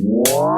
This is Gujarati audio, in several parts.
Wow.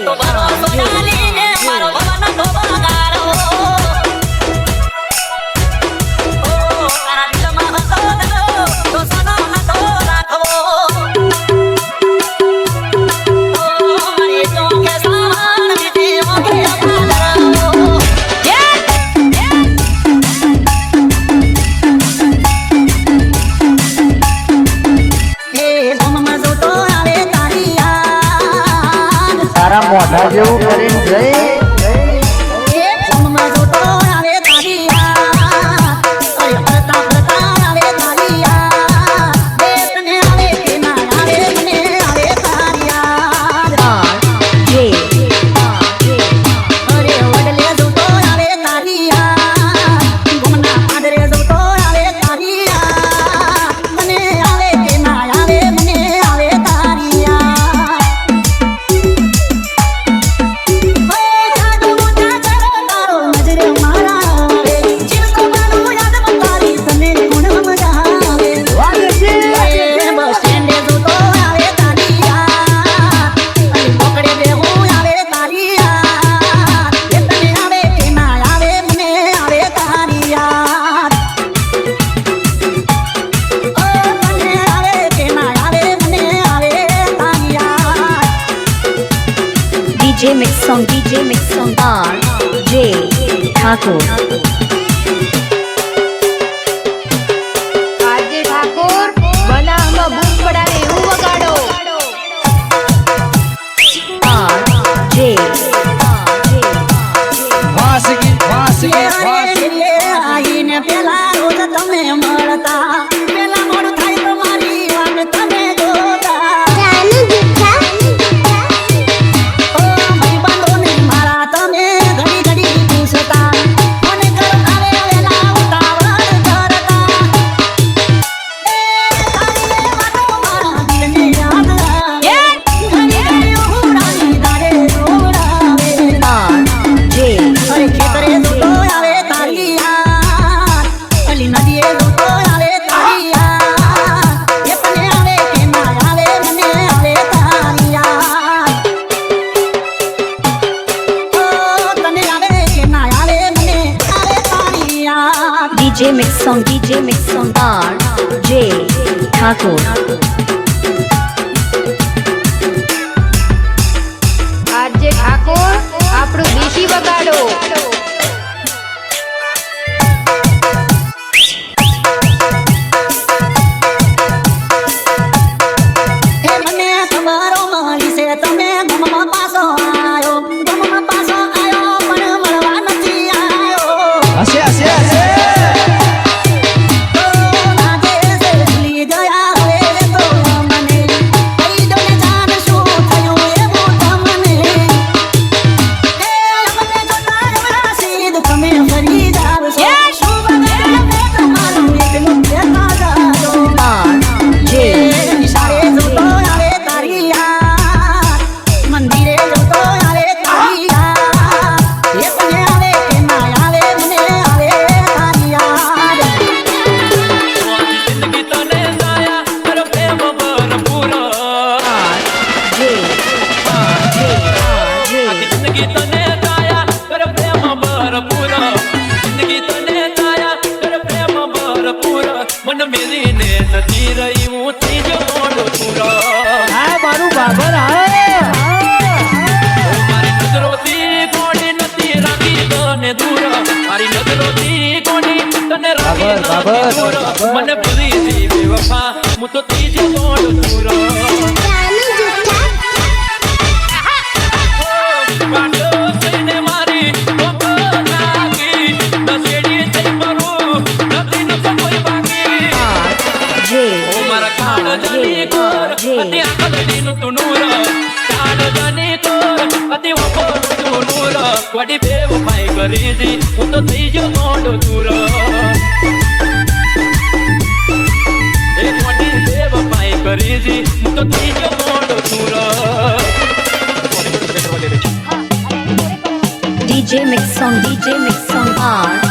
怎么？Marco. নাটক જાન મેરીને નથી રહી હું થી મોડો પૂરો હા મારું બાબર હા. મારી નજરો થી કોડી નથી રાખી તને દૂર. મારી નજરો થી કોડી તને રાખી બાબર બાબર મને ભૂલી દી વફા હું તો ત્રીજો મોડો પૂરો વડી બે ઉપાય કરી દી હું તો થઈ ગયો મોઢો દૂર મોટી બે ઉપાય કરી દી હું તો થઈ ગયો મોઢો દૂર DJ Mix Song, DJ Mix Song R.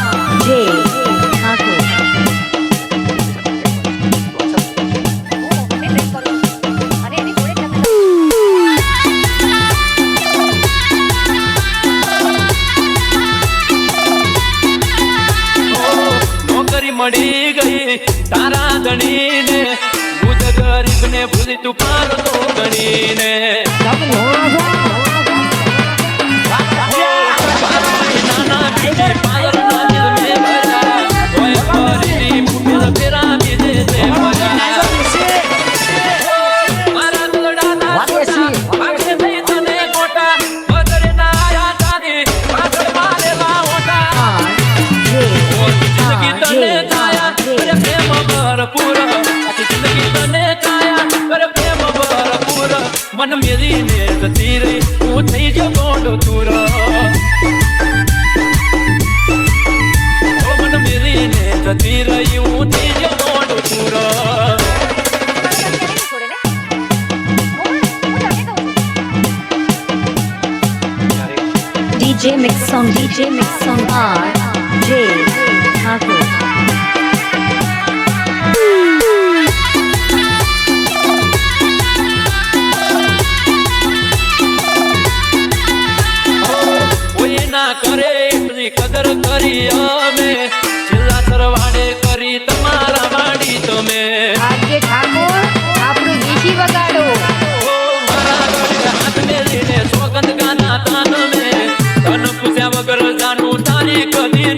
ಮಾಡಿನೇ DJ mix on DJ mix on R J Thakur. કરે કદર કરી Nicodemus.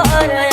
hora